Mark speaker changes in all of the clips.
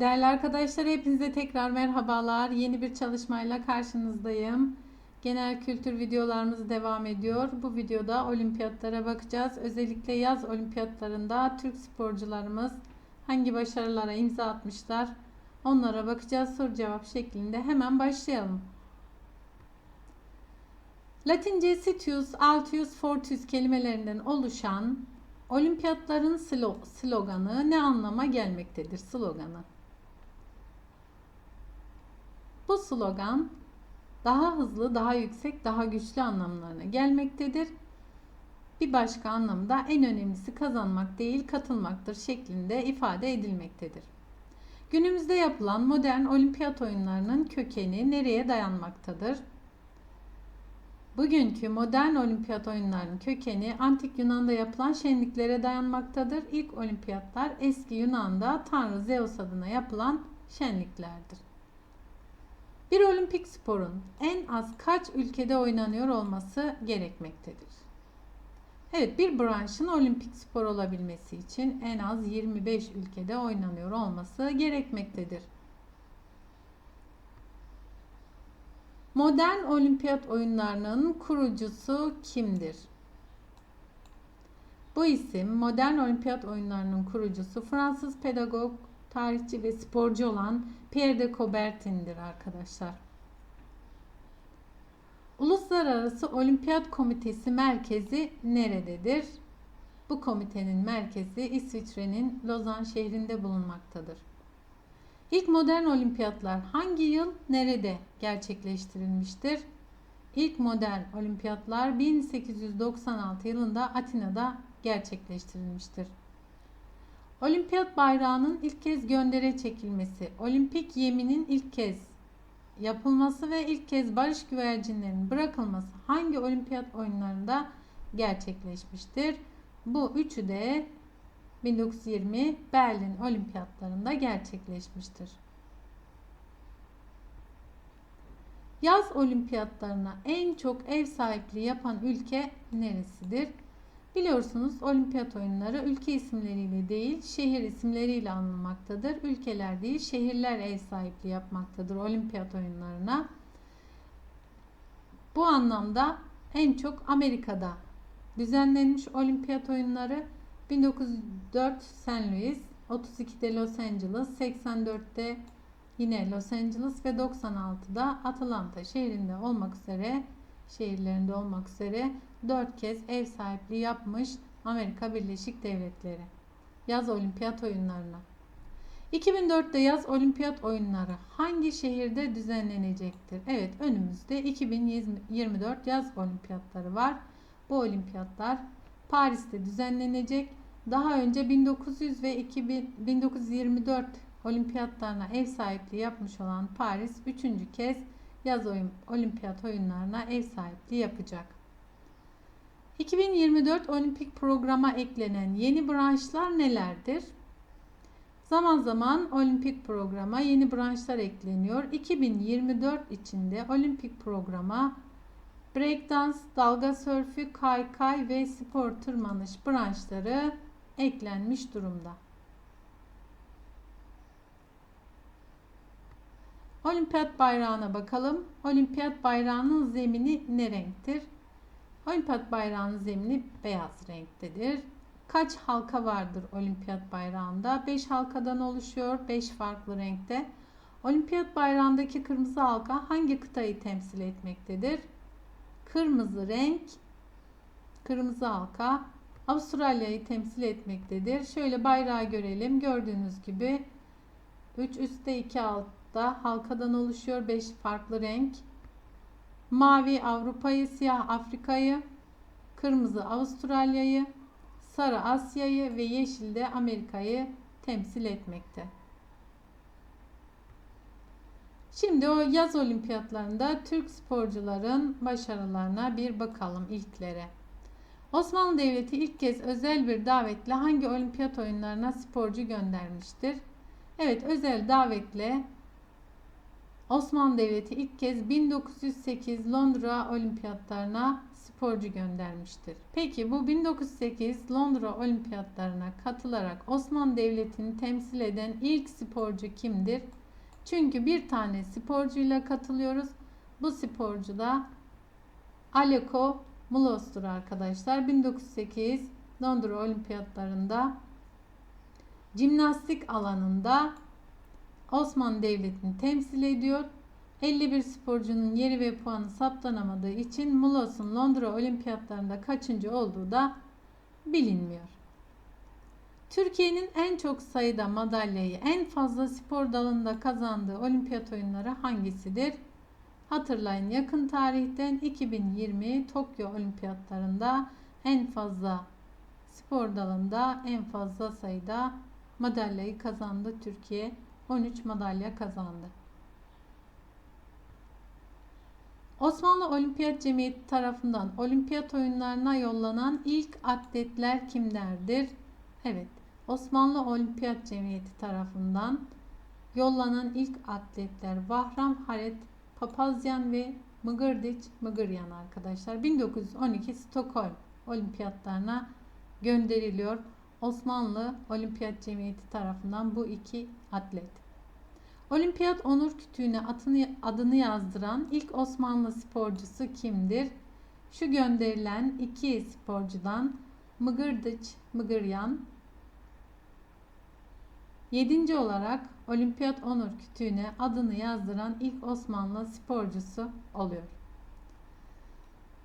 Speaker 1: Değerli arkadaşlar hepinize tekrar merhabalar. Yeni bir çalışmayla karşınızdayım. Genel kültür videolarımız devam ediyor. Bu videoda olimpiyatlara bakacağız. Özellikle yaz olimpiyatlarında Türk sporcularımız hangi başarılara imza atmışlar onlara bakacağız. Soru cevap şeklinde hemen başlayalım. Latince Sitius, Altius, Fortius kelimelerinden oluşan olimpiyatların slo- sloganı ne anlama gelmektedir? Sloganı. Bu slogan daha hızlı, daha yüksek, daha güçlü anlamlarına gelmektedir. Bir başka anlamda en önemlisi kazanmak değil katılmaktır şeklinde ifade edilmektedir. Günümüzde yapılan modern olimpiyat oyunlarının kökeni nereye dayanmaktadır? Bugünkü modern olimpiyat oyunlarının kökeni antik Yunan'da yapılan şenliklere dayanmaktadır. İlk olimpiyatlar eski Yunan'da Tanrı Zeus adına yapılan şenliklerdir. Bir olimpik sporun en az kaç ülkede oynanıyor olması gerekmektedir. Evet, bir branşın olimpik spor olabilmesi için en az 25 ülkede oynanıyor olması gerekmektedir. Modern olimpiyat oyunlarının kurucusu kimdir? Bu isim modern olimpiyat oyunlarının kurucusu Fransız pedagog, tarihçi ve sporcu olan Pierre de Coubertin'dir arkadaşlar. Uluslararası Olimpiyat Komitesi merkezi nerededir? Bu komitenin merkezi İsviçre'nin Lozan şehrinde bulunmaktadır. İlk modern olimpiyatlar hangi yıl nerede gerçekleştirilmiştir? İlk modern olimpiyatlar 1896 yılında Atina'da gerçekleştirilmiştir. Olimpiyat bayrağının ilk kez göndere çekilmesi, olimpik yeminin ilk kez yapılması ve ilk kez barış güvercinlerinin bırakılması hangi olimpiyat oyunlarında gerçekleşmiştir? Bu üçü de 1920 Berlin Olimpiyatlarında gerçekleşmiştir. Yaz olimpiyatlarına en çok ev sahipliği yapan ülke neresidir? Biliyorsunuz olimpiyat oyunları ülke isimleriyle değil şehir isimleriyle anılmaktadır. Ülkeler değil şehirler ev sahipliği yapmaktadır olimpiyat oyunlarına. Bu anlamda en çok Amerika'da düzenlenmiş olimpiyat oyunları 1904 St. Louis, 32'de Los Angeles, 84'te yine Los Angeles ve 96'da Atlanta şehrinde olmak üzere şehirlerinde olmak üzere 4 kez ev sahipliği yapmış Amerika Birleşik Devletleri. Yaz Olimpiyat Oyunlarına. 2004'te yaz olimpiyat oyunları hangi şehirde düzenlenecektir? Evet önümüzde 2024 yaz olimpiyatları var. Bu olimpiyatlar Paris'te düzenlenecek. Daha önce 1900 ve 2000, 1924 olimpiyatlarına ev sahipliği yapmış olan Paris 3. kez yaz oyun, olimpiyat oyunlarına ev sahipliği yapacak. 2024 olimpik programa eklenen yeni branşlar nelerdir? Zaman zaman olimpik programa yeni branşlar ekleniyor. 2024 içinde olimpik programa breakdance, dalga sörfü, kaykay ve spor tırmanış branşları eklenmiş durumda. Olimpiyat bayrağına bakalım. Olimpiyat bayrağının zemini ne renktir? Olimpiyat bayrağının zemini beyaz renktedir. Kaç halka vardır olimpiyat bayrağında? 5 halkadan oluşuyor. 5 farklı renkte. Olimpiyat bayrağındaki kırmızı halka hangi kıtayı temsil etmektedir? Kırmızı renk, kırmızı halka Avustralya'yı temsil etmektedir. Şöyle bayrağı görelim. Gördüğünüz gibi 3 üstte 2 altta halkadan oluşuyor. 5 farklı renk. Mavi Avrupa'yı, siyah Afrika'yı, kırmızı Avustralya'yı, sarı Asya'yı ve yeşil de Amerika'yı temsil etmekte. Şimdi o yaz olimpiyatlarında Türk sporcuların başarılarına bir bakalım ilklere. Osmanlı Devleti ilk kez özel bir davetle hangi olimpiyat oyunlarına sporcu göndermiştir? Evet özel davetle Osmanlı Devleti ilk kez 1908 Londra olimpiyatlarına sporcu göndermiştir. Peki bu 1908 Londra Olimpiyatlarına katılarak Osmanlı Devleti'ni temsil eden ilk sporcu kimdir? Çünkü bir tane sporcuyla katılıyoruz. Bu sporcu da Aleko Mulos'tur arkadaşlar. 1908 Londra Olimpiyatlarında jimnastik alanında Osmanlı Devleti'ni temsil ediyor. 51 sporcunun yeri ve puanı saptanamadığı için Mulos'un Londra Olimpiyatlarında kaçıncı olduğu da bilinmiyor. Türkiye'nin en çok sayıda madalyayı en fazla spor dalında kazandığı olimpiyat oyunları hangisidir? Hatırlayın yakın tarihten 2020 Tokyo Olimpiyatlarında en fazla spor dalında en fazla sayıda madalyayı kazandı Türkiye. 13 madalya kazandı. Osmanlı Olimpiyat Cemiyeti tarafından olimpiyat oyunlarına yollanan ilk atletler kimlerdir? Evet, Osmanlı Olimpiyat Cemiyeti tarafından yollanan ilk atletler Vahram Haret Papazyan ve Mıgırdiç Mıgıryan arkadaşlar. 1912 Stockholm Olimpiyatlarına gönderiliyor. Osmanlı Olimpiyat Cemiyeti tarafından bu iki atlet. Olimpiyat onur kütüğüne adını, adını yazdıran ilk Osmanlı sporcusu kimdir? Şu gönderilen iki sporcudan Mıgırdıç Mıgıryan Yedinci olarak Olimpiyat onur kütüğüne adını yazdıran ilk Osmanlı sporcusu oluyor.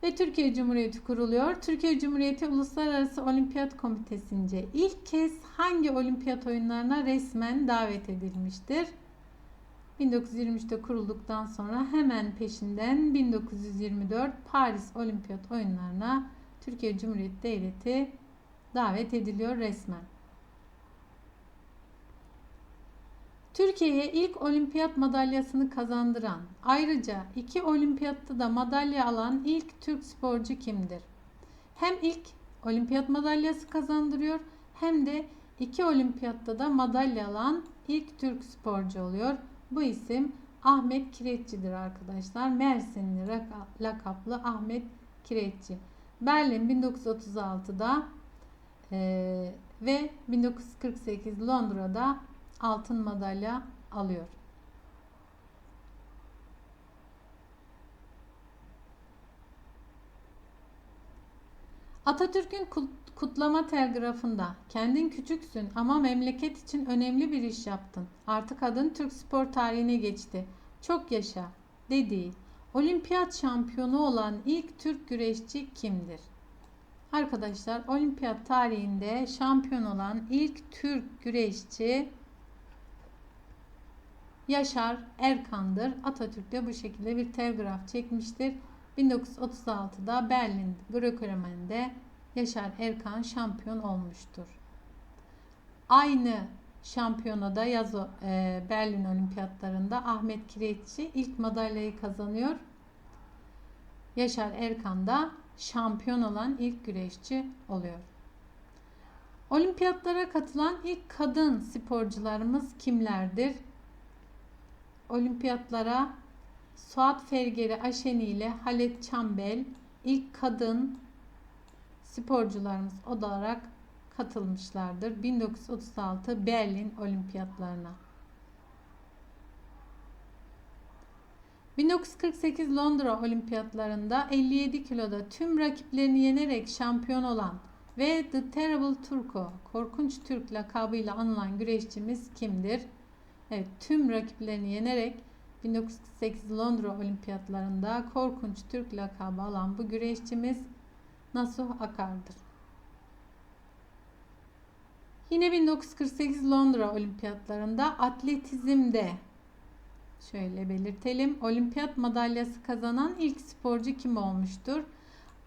Speaker 1: Ve Türkiye Cumhuriyeti kuruluyor. Türkiye Cumhuriyeti Uluslararası Olimpiyat Komitesi'nce ilk kez hangi olimpiyat oyunlarına resmen davet edilmiştir? 1923'te kurulduktan sonra hemen peşinden 1924 Paris Olimpiyat Oyunlarına Türkiye Cumhuriyeti Devleti davet ediliyor resmen. Türkiye'ye ilk olimpiyat madalyasını kazandıran, ayrıca iki olimpiyatta da madalya alan ilk Türk sporcu kimdir? Hem ilk olimpiyat madalyası kazandırıyor hem de iki olimpiyatta da madalya alan ilk Türk sporcu oluyor. Bu isim Ahmet Kireççi'dir arkadaşlar. Mersinli lakaplı Ahmet Kireççi. Berlin 1936'da e, ve 1948 Londra'da altın madalya alıyor. Atatürk'ün kutlama telgrafında kendin küçüksün ama memleket için önemli bir iş yaptın. Artık adın Türk spor tarihine geçti. Çok yaşa dediği olimpiyat şampiyonu olan ilk Türk güreşçi kimdir? Arkadaşlar olimpiyat tarihinde şampiyon olan ilk Türk güreşçi Yaşar Erkan'dır. Atatürk de bu şekilde bir telgraf çekmiştir. 1936'da Berlin Greco-Romen'de Yaşar Erkan şampiyon olmuştur. Aynı şampiyonada yaz e, Berlin Olimpiyatlarında Ahmet Kireççi ilk madalyayı kazanıyor. Yaşar Erkan da şampiyon olan ilk güreşçi oluyor. Olimpiyatlara katılan ilk kadın sporcularımız kimlerdir? Olimpiyatlara Suat Fergeri Aşeni ile Halet Çambel ilk kadın sporcularımız olarak katılmışlardır. 1936 Berlin Olimpiyatlarına. 1948 Londra Olimpiyatlarında 57 kiloda tüm rakiplerini yenerek şampiyon olan ve The Terrible Turco, Korkunç Türk lakabıyla anılan güreşçimiz kimdir? Evet, tüm rakiplerini yenerek 1948 Londra Olimpiyatlarında Korkunç Türk lakabı alan bu güreşçimiz Nasuh Akar'dır. Yine 1948 Londra Olimpiyatlarında atletizmde şöyle belirtelim. Olimpiyat madalyası kazanan ilk sporcu kim olmuştur?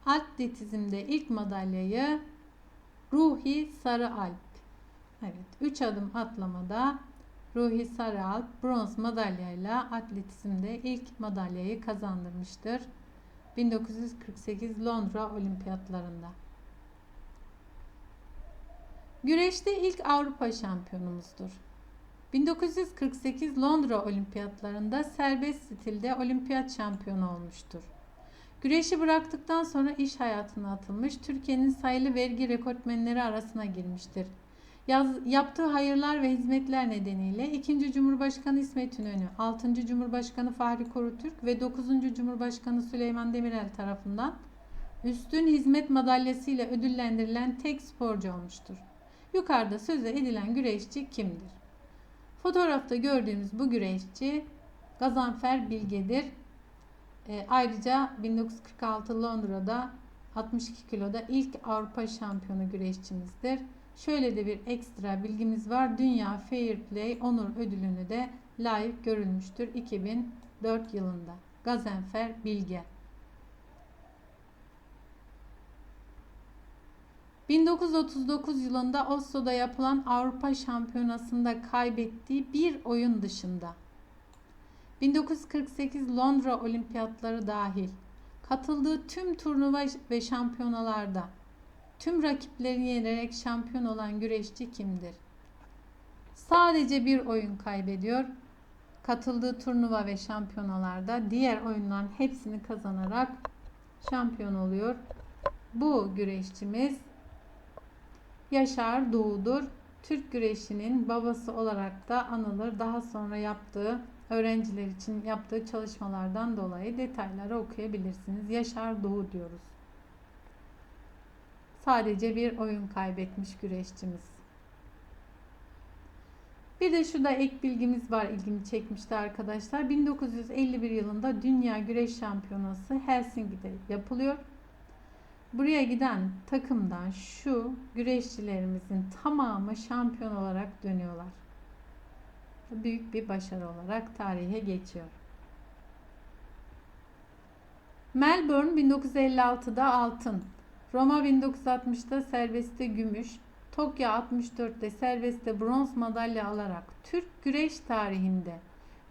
Speaker 1: Atletizmde ilk madalyayı Ruhi Sarıalp. Evet, 3 adım atlamada Ruhi Sarıalp bronz madalyayla atletizmde ilk madalyayı kazandırmıştır. 1948 Londra Olimpiyatlarında. Güreşte ilk Avrupa şampiyonumuzdur. 1948 Londra Olimpiyatlarında serbest stilde olimpiyat şampiyonu olmuştur. Güreşi bıraktıktan sonra iş hayatına atılmış, Türkiye'nin sayılı vergi rekortmenleri arasına girmiştir. Yaz, yaptığı hayırlar ve hizmetler nedeniyle 2. Cumhurbaşkanı İsmet İnönü, 6. Cumhurbaşkanı Fahri Korutürk ve 9. Cumhurbaşkanı Süleyman Demirel tarafından üstün hizmet madalyası ile ödüllendirilen tek sporcu olmuştur. Yukarıda söze edilen güreşçi kimdir? Fotoğrafta gördüğümüz bu güreşçi Gazanfer Bilge'dir. E, ayrıca 1946 Londra'da 62 kiloda ilk Avrupa şampiyonu güreşçimizdir. Şöyle de bir ekstra bilgimiz var. Dünya Fair Play Onur ödülünü de layık görülmüştür 2004 yılında. Gazenfer Bilge. 1939 yılında Oslo'da yapılan Avrupa Şampiyonası'nda kaybettiği bir oyun dışında 1948 Londra Olimpiyatları dahil katıldığı tüm turnuva ve şampiyonalarda tüm rakiplerini yenerek şampiyon olan güreşçi kimdir? Sadece bir oyun kaybediyor. Katıldığı turnuva ve şampiyonalarda diğer oyunların hepsini kazanarak şampiyon oluyor. Bu güreşçimiz Yaşar Doğu'dur. Türk güreşinin babası olarak da anılır. Daha sonra yaptığı öğrenciler için yaptığı çalışmalardan dolayı detayları okuyabilirsiniz. Yaşar Doğu diyoruz. Sadece bir oyun kaybetmiş güreşçimiz. Bir de şurada ek bilgimiz var ilgimi çekmişti arkadaşlar. 1951 yılında Dünya Güreş Şampiyonası Helsinki'de yapılıyor. Buraya giden takımdan şu güreşçilerimizin tamamı şampiyon olarak dönüyorlar. Büyük bir başarı olarak tarihe geçiyor. Melbourne 1956'da altın, Roma 1960'da serbestte gümüş, Tokyo 64'te serbestte bronz madalya alarak Türk güreş tarihinde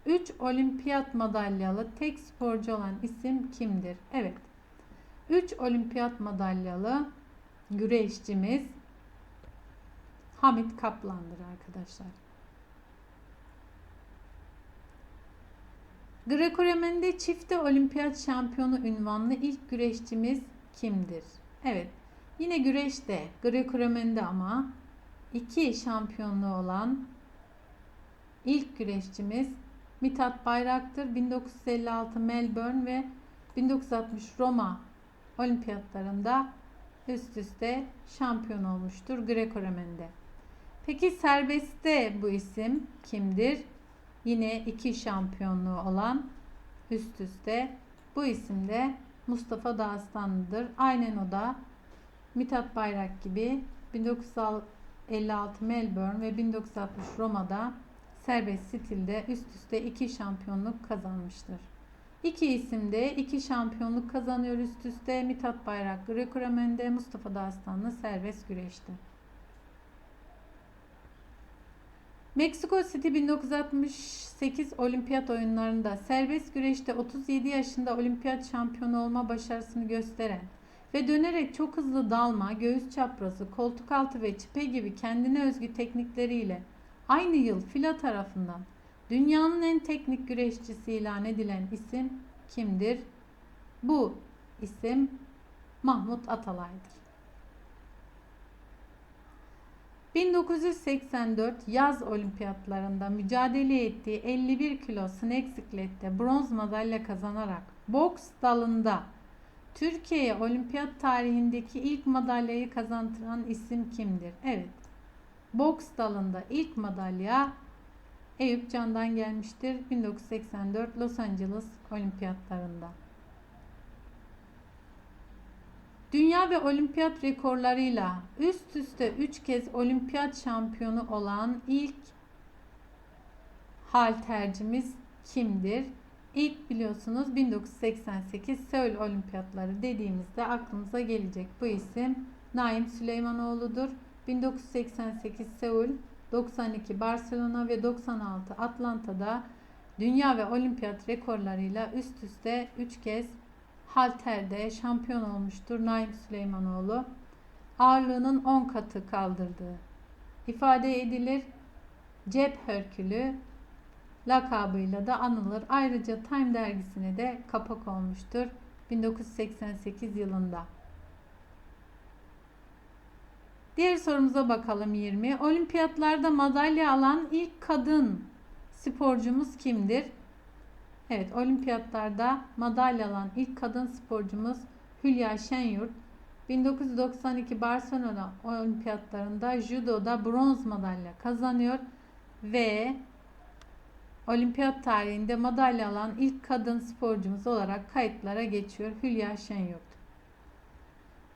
Speaker 1: 3 olimpiyat madalyalı tek sporcu olan isim kimdir? Evet. 3 olimpiyat madalyalı güreşçimiz Hamit Kaplan'dır arkadaşlar. Greco-Romen'de çifte olimpiyat şampiyonu ünvanlı ilk güreşçimiz kimdir? Evet. Yine güreşte Greco-Romen'de ama iki şampiyonluğu olan ilk güreşçimiz Mithat Bayrak'tır. 1956 Melbourne ve 1960 Roma olimpiyatlarında üst üste şampiyon olmuştur Greco-Romen'de. Peki serbestte bu isim kimdir? Yine iki şampiyonluğu olan üst üste bu isim de Mustafa Dağıstanlı'dır. Aynen o da Mithat Bayrak gibi 1956 Melbourne ve 1960 Roma'da serbest stilde üst üste iki şampiyonluk kazanmıştır. İki isim de iki şampiyonluk kazanıyor üst üste. Mithat Bayrak Greco-Romen'de, Mustafa Dağıstanlı serbest güreşte. Meksiko City 1968 olimpiyat oyunlarında serbest güreşte 37 yaşında olimpiyat şampiyonu olma başarısını gösteren ve dönerek çok hızlı dalma, göğüs çaprazı, koltuk altı ve çipe gibi kendine özgü teknikleriyle aynı yıl FILA tarafından dünyanın en teknik güreşçisi ilan edilen isim kimdir? Bu isim Mahmut Atalay'dır. 1984 yaz olimpiyatlarında mücadele ettiği 51 kilo siklette bronz madalya kazanarak boks dalında Türkiye'ye olimpiyat tarihindeki ilk madalyayı kazandıran isim kimdir? Evet. Boks dalında ilk madalya Eyüp Can'dan gelmiştir 1984 Los Angeles olimpiyatlarında. Dünya ve olimpiyat rekorlarıyla üst üste 3 kez olimpiyat şampiyonu olan ilk haltercimiz kimdir? İlk biliyorsunuz 1988 Seul Olimpiyatları dediğimizde aklımıza gelecek bu isim Naim Süleymanoğlu'dur. 1988 Seul, 92 Barcelona ve 96 Atlanta'da dünya ve olimpiyat rekorlarıyla üst üste 3 kez halterde şampiyon olmuştur Naim Süleymanoğlu. Ağırlığının 10 katı kaldırdığı ifade edilir. Cep Herkülü lakabıyla da anılır. Ayrıca Time dergisine de kapak olmuştur. 1988 yılında. Diğer sorumuza bakalım 20. Olimpiyatlarda madalya alan ilk kadın sporcumuz kimdir? Evet, olimpiyatlarda madalya alan ilk kadın sporcumuz Hülya Şenyurt. 1992 Barcelona olimpiyatlarında judoda bronz madalya kazanıyor ve olimpiyat tarihinde madalya alan ilk kadın sporcumuz olarak kayıtlara geçiyor Hülya Şenyurt.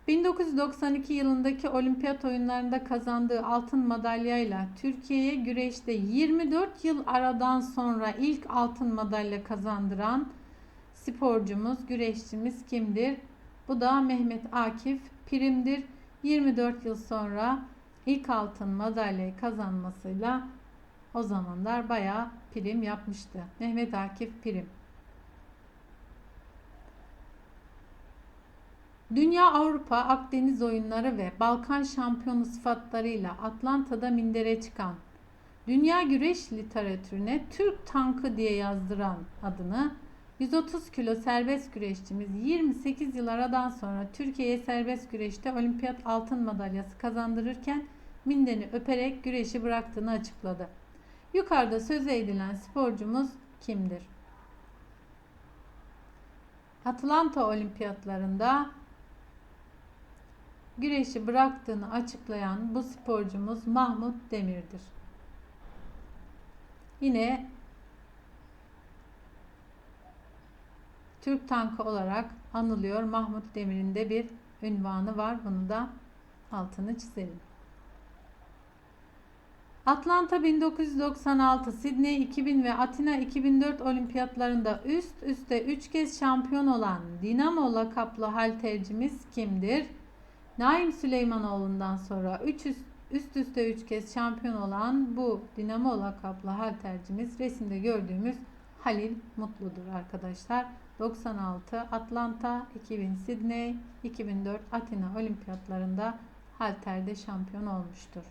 Speaker 1: 1992 yılındaki olimpiyat oyunlarında kazandığı altın madalyayla Türkiye'ye güreşte 24 yıl aradan sonra ilk altın madalya kazandıran sporcumuz, güreşçimiz kimdir? Bu da Mehmet Akif Prim'dir. 24 yıl sonra ilk altın madalyayı kazanmasıyla o zamanlar bayağı prim yapmıştı. Mehmet Akif Prim. Dünya Avrupa Akdeniz oyunları ve Balkan şampiyonu sıfatlarıyla Atlanta'da mindere çıkan, dünya güreş literatürüne Türk tankı diye yazdıran adını 130 kilo serbest güreşçimiz 28 yıl aradan sonra Türkiye'ye serbest güreşte olimpiyat altın madalyası kazandırırken mindeni öperek güreşi bıraktığını açıkladı. Yukarıda söz edilen sporcumuz kimdir? Atlanta olimpiyatlarında güreşi bıraktığını açıklayan bu sporcumuz Mahmut Demir'dir. Yine Türk tankı olarak anılıyor. Mahmut Demir'in de bir ünvanı var. Bunu da altını çizelim. Atlanta 1996, Sydney 2000 ve Atina 2004 olimpiyatlarında üst üste 3 kez şampiyon olan Dinamo lakaplı haltercimiz kimdir? Naim Süleymanoğlu'ndan sonra 3 üst, üst üste 3 kez şampiyon olan bu Dinamo lakaplı haltercimiz resimde gördüğümüz Halil Mutlu'dur arkadaşlar. 96 Atlanta, 2000 Sydney, 2004 Atina olimpiyatlarında halterde şampiyon olmuştur.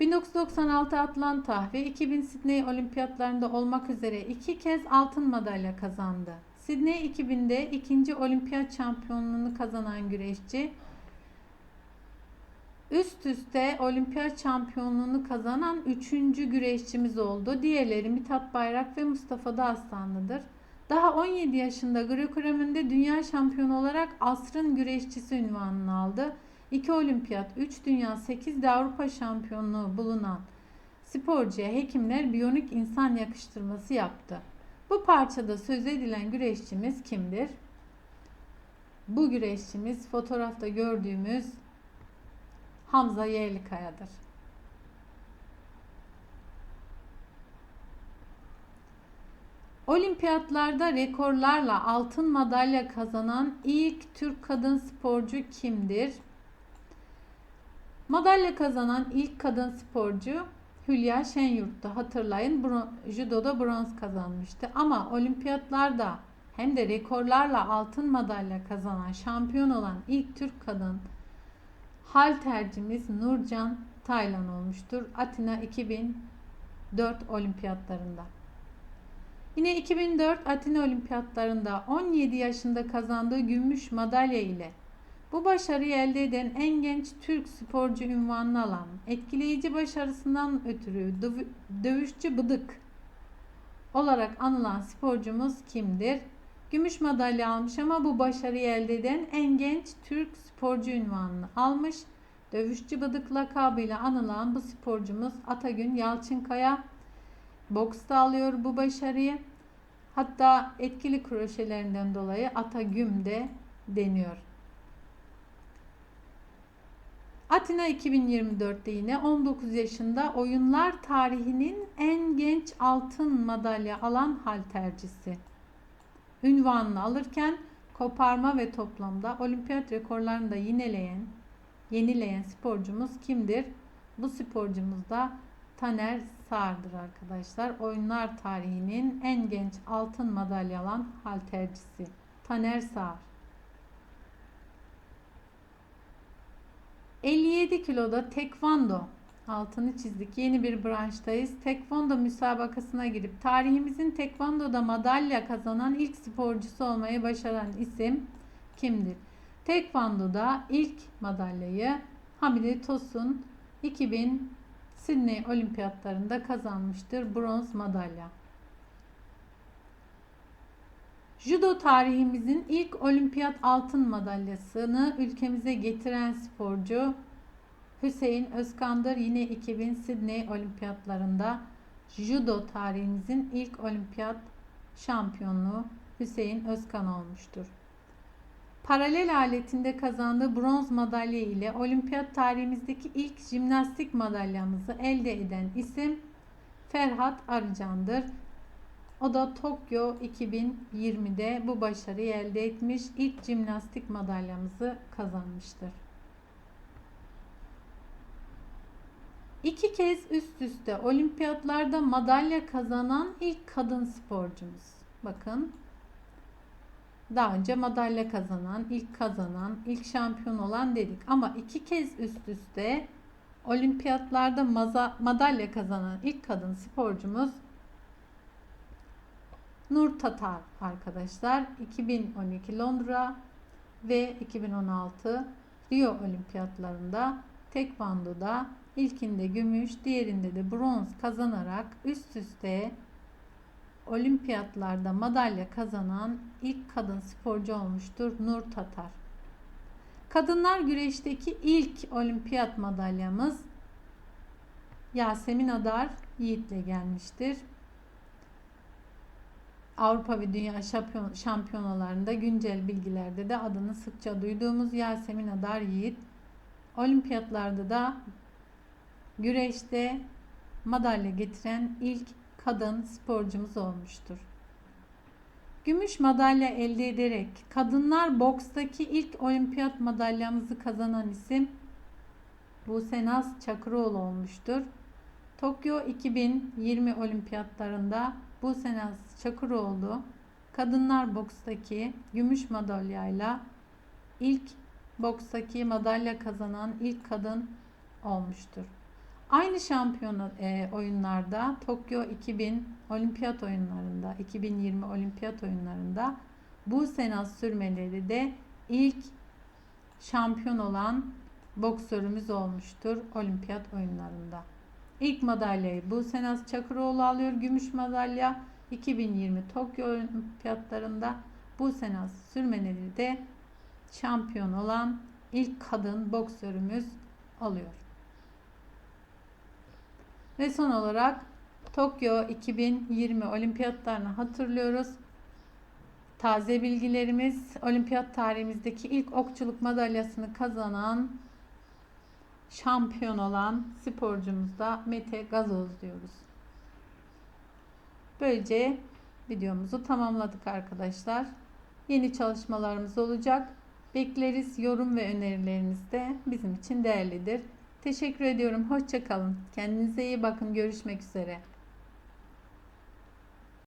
Speaker 1: 1996 Atlanta ve 2000 Sydney olimpiyatlarında olmak üzere iki kez altın madalya kazandı. Sydney 2000'de ikinci olimpiyat şampiyonluğunu kazanan güreşçi üst üste olimpiyat şampiyonluğunu kazanan üçüncü güreşçimiz oldu. Diğerleri Mithat Bayrak ve Mustafa Dağıstanlı'dır. Daha 17 yaşında Greco-Romen'de dünya şampiyonu olarak asrın güreşçisi ünvanını aldı. 2 olimpiyat, 3 dünya, 8 de Avrupa şampiyonluğu bulunan sporcuya hekimler biyonik insan yakıştırması yaptı. Bu parçada söz edilen güreşçimiz kimdir? Bu güreşçimiz fotoğrafta gördüğümüz Hamza Yerlikaya'dır. Olimpiyatlarda rekorlarla altın madalya kazanan ilk Türk kadın sporcu kimdir? Madalya kazanan ilk kadın sporcu Hülya Şenyurt'tu. Hatırlayın bron- judoda bronz kazanmıştı. Ama olimpiyatlarda hem de rekorlarla altın madalya kazanan, şampiyon olan ilk Türk kadın haltercimiz Nurcan Taylan olmuştur. Atina 2004 olimpiyatlarında. Yine 2004 Atina olimpiyatlarında 17 yaşında kazandığı gümüş madalya ile bu başarıyı elde eden en genç Türk sporcu ünvanını alan, etkileyici başarısından ötürü dövüşçü bıdık olarak anılan sporcumuz kimdir? Gümüş madalya almış ama bu başarıyı elde eden en genç Türk sporcu ünvanını almış. Dövüşçü bıdık lakabıyla anılan bu sporcumuz Atagün Yalçınkaya boksta alıyor bu başarıyı. Hatta etkili kroşelerinden dolayı Atagüm de deniyor. Atina 2024'te yine 19 yaşında oyunlar tarihinin en genç altın madalya alan haltercisi. Ünvanını alırken koparma ve toplamda olimpiyat rekorlarını da yineleyen, yenileyen sporcumuz kimdir? Bu sporcumuz da Taner Sağır'dır arkadaşlar. Oyunlar tarihinin en genç altın madalya alan haltercisi. Taner Sağır. 57 kiloda tekvando Altını çizdik. Yeni bir branştayız. Tekvando müsabakasına girip tarihimizin tekvandoda madalya kazanan ilk sporcusu olmayı başaran isim kimdir? Tekvandoda ilk madalyayı Hamide Tosun 2000 Sydney Olimpiyatlarında kazanmıştır. Bronz madalya. Judo tarihimizin ilk olimpiyat altın madalyasını ülkemize getiren sporcu Hüseyin Özkan'dır. Yine 2000 Sydney Olimpiyatlarında judo tarihimizin ilk olimpiyat şampiyonluğu Hüseyin Özkan olmuştur. Paralel aletinde kazandığı bronz madalya ile olimpiyat tarihimizdeki ilk jimnastik madalyamızı elde eden isim Ferhat Arıcan'dır. O da Tokyo 2020'de bu başarıyı elde etmiş ilk jimnastik madalyamızı kazanmıştır. İki kez üst üste olimpiyatlarda madalya kazanan ilk kadın sporcumuz. Bakın daha önce madalya kazanan, ilk kazanan, ilk şampiyon olan dedik. Ama iki kez üst üste olimpiyatlarda madalya kazanan ilk kadın sporcumuz Nur Tatar arkadaşlar. 2012 Londra ve 2016 Rio olimpiyatlarında tekvandoda ilkinde gümüş, diğerinde de bronz kazanarak üst üste olimpiyatlarda madalya kazanan ilk kadın sporcu olmuştur Nur Tatar. Kadınlar güreşteki ilk olimpiyat madalyamız Yasemin Adar Yiğit'le gelmiştir. Avrupa ve Dünya şampiyon, şampiyonalarında güncel bilgilerde de adını sıkça duyduğumuz Yasemin Adar Yiğit olimpiyatlarda da güreşte madalya getiren ilk kadın sporcumuz olmuştur. Gümüş madalya elde ederek kadınlar bokstaki ilk olimpiyat madalyamızı kazanan isim Buse Naz Çakıroğlu olmuştur. Tokyo 2020 olimpiyatlarında Buse Naz Çakıroğlu kadınlar bokstaki gümüş madalyayla ilk bokstaki madalya kazanan ilk kadın olmuştur. Aynı şampiyona e, oyunlarda Tokyo 2000 olimpiyat oyunlarında 2020 olimpiyat oyunlarında bu senat sürmeleri de ilk şampiyon olan boksörümüz olmuştur olimpiyat oyunlarında. İlk madalyayı bu senat Çakıroğlu alıyor. Gümüş madalya 2020 Tokyo olimpiyatlarında bu senat sürmeleri de şampiyon olan ilk kadın boksörümüz alıyor. Ve son olarak Tokyo 2020 olimpiyatlarını hatırlıyoruz. Taze bilgilerimiz olimpiyat tarihimizdeki ilk okçuluk madalyasını kazanan şampiyon olan sporcumuz da Mete Gazoz diyoruz. Böylece videomuzu tamamladık arkadaşlar. Yeni çalışmalarımız olacak. Bekleriz. Yorum ve önerileriniz de bizim için değerlidir. Teşekkür ediyorum. Hoşçakalın. Kendinize iyi bakın. Görüşmek üzere.